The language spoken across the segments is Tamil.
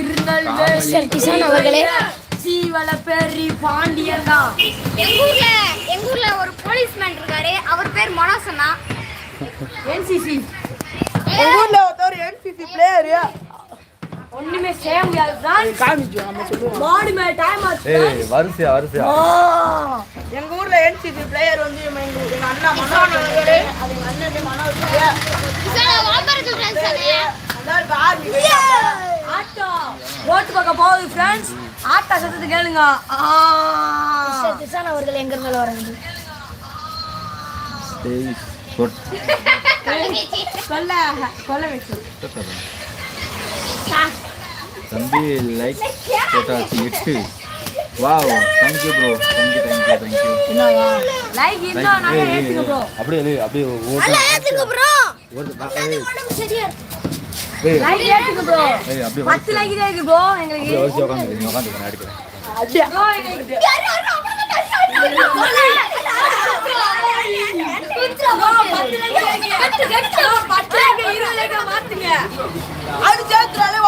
இதில் சரி, கிஷான் அவர்களே. சீவல பெரி பாண்டியன் தான் எங்க ஊர்ல எங்க ஊர்ல ஒரு போலீஸ்மேன் இருக்காரு. அவர் பேர் மனோசனா என்சிசி. எங்க ஊர்ல ஒருத்தர் என்சிசி பிளேயர் ஒண்ணுமே செய்ய முடியாது. ஃப்ரெண்ட்ஸ் காமிச்சு நம்ம சொல்லுவோம் மாடு மேல டைம் ஆச்சு. ஏய் வரிசையா வரிசையா. எங்க ஊர்ல என்சிசி பிளேயர் வந்து எங்க அண்ணா மனோஜ் அவர்களே அது எங்க அண்ணன் மனோஜ் ரோட்டு பக்கம் போகுது ஃப்ரெண்ட்ஸ் ஆட்டா சத்தத்தை கேளுங்க. ஆ. கிஷான் அவர்கள் எங்க இருந்தாலும் சொட் சொல்ல சொல்ல வச்சு தம்பி லைக் போட்டாச்சு எட்டு wow thank you bro thank you thank you thank you like இன்னும் நிறைய ஏத்துங்க ப்ரோ அப்படியே இல்லை, அப்படியே ஓட்டு ஏத்துக்கு ப்ரோ உடம்பு சரியா ஏய், லைக் ஏத்துங்க ப்ரோ ஏய், அப்படியே பத்து லைக் தான் இருக்கு ப்ரோ எங்களுக்கு அப்படியே நீ உட்காந்து நான் எடுக்கிறேன் ப்ரோ எங்களுக்கு பத்து. ப்ரோ, பத்து like இருபது ஆ மாத்துங்க அது சேர்த்துறாலே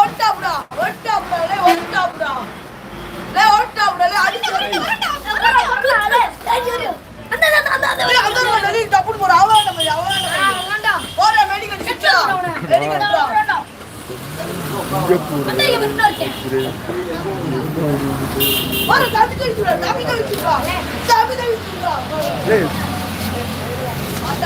அந்த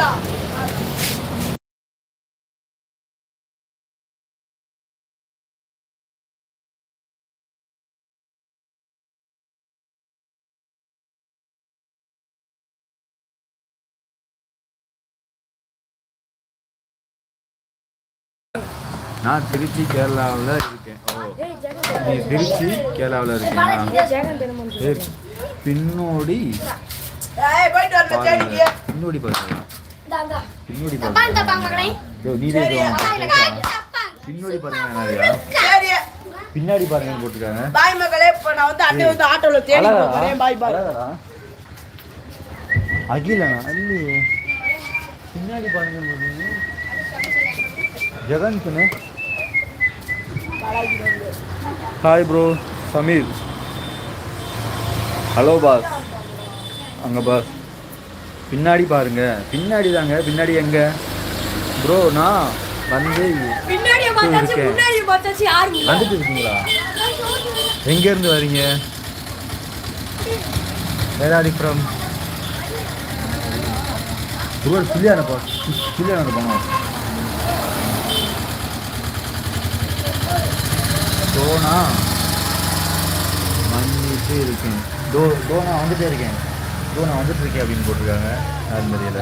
நான் திருச்சி கேரளாவில் இருக்கேன். ஓ. நீ திருச்சி கேரளாவில் இருக்கீங்களா? பின்னோடி. பின்னோடி பாருங்க. பின்னோடி நீதே சொல்லுங்க. பின்னோடி பாருங்க பின்னாடி பாருங்க போட்டுருக்காங்க. பாய் மகளே இப்ப நான் வந்து அண்ணே வந்து ஆட்டோல தேடி? போறேன். பாய் பாய்? அகிலனா இல்லையே பின்னாடி பாருங்க பாருங்க. Hi bro Sameer hello boss அங்க பாஸ் பின்னாடி பாருங்க. பின்னாடி தாங்க. பின்னாடி எங்க? ப்ரோ நான் வந்து இருக்கேன். வந்துட்டு இருக்கீங்களா? எங்க இருந்து வரீங்க? வேதாடி ஃப்ரம் ஒருவர் பிள்ளையானப்பா பிள்ளையான போனோம் டோனா? வந்துட்டு இருக்கேன். டோ டோனா வந்துட்டே இருக்கேன். டோனா வந்துட்டு இருக்கேன் அப்படின்னு போட்டிருக்காங்க. அது தெரியல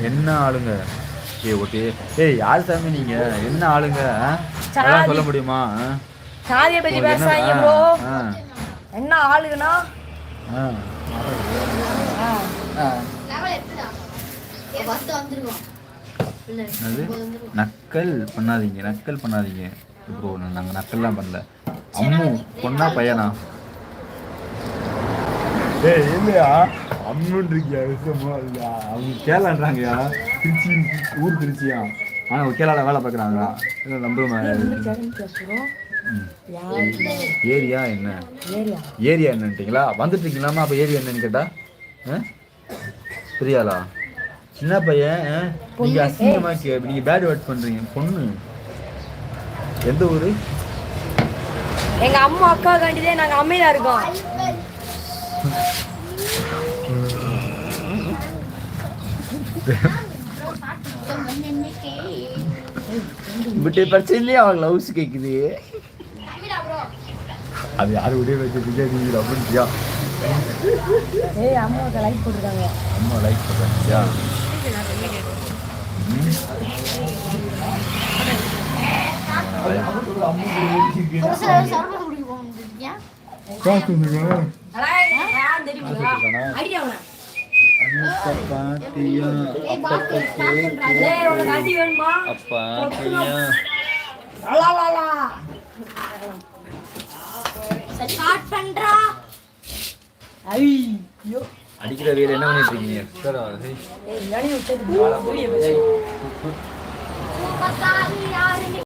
என்ன ஆளுங்க? ஏ ஓகே ஏய் யார் சாமி நீங்க? என்ன ஆளுங்க? அதெல்லாம் சொல்ல முடியுமா? சாதியை பத்தி பேசாதீங்க ப்ரோ. ஆ, என்ன ஆளுங்கன்னா? ஆ, ஆ. லெவல் எட்டுதான் ஃபர்ஸ்ட் வந்துருவோம். என்னது? நக்கல் பண்ணாதீங்க நக்கல் பண்ணாதீங்க. ப்ரோ நாங்கள் நக்கல்லாம் பண்ணல. அம்மு பொண்ணா பையனா? ஏய் இல்லையா? அம்முன்னு இருக்கியா விஷயமா? இல்லையா? அவங்க கேளான்றாங்கயா திருச்சி ஊர் திருச்சியா? ஆனால் அவங்க கேளால வேலை பார்க்குறாங்களா? இல்லை நம்புறமா. ஏரியா என்ன? ஏரியா. என்னன்ட்டீங்களா? வந்துட்டு இருக்கீங்களாமா அப்போ ஏரியா என்னன்னு கேட்டா? ஆ? தெரியாதா சின்ன பையன் ஆ? நீங்க அசிங்கமா கே நீங்க பேட் வேர்ட் பண்றீங்க பொண்ணு. எந்த ஊரு? எங்க அம்மா அக்கா காண்டிதே நாங்க அமைதியா இருக்கோம். பட் பிரச்சனையே அவங்க லவ்ஸ் கேக்குது. அது யாரு உடைய வச்சு நீங்க அப்படின்றியா ஏய் அம்மாவுக்கு லைக் போட்டுருக்காங்க. அம்மா லைக் பண்றியா ஒரு அப்பா ஸ்டார்ட் பண்றா ஐயோ அடிக்கிற வேலை என்ன பண்ணிட்டு இருக்கீங்க? சார் ஏய் விட்டது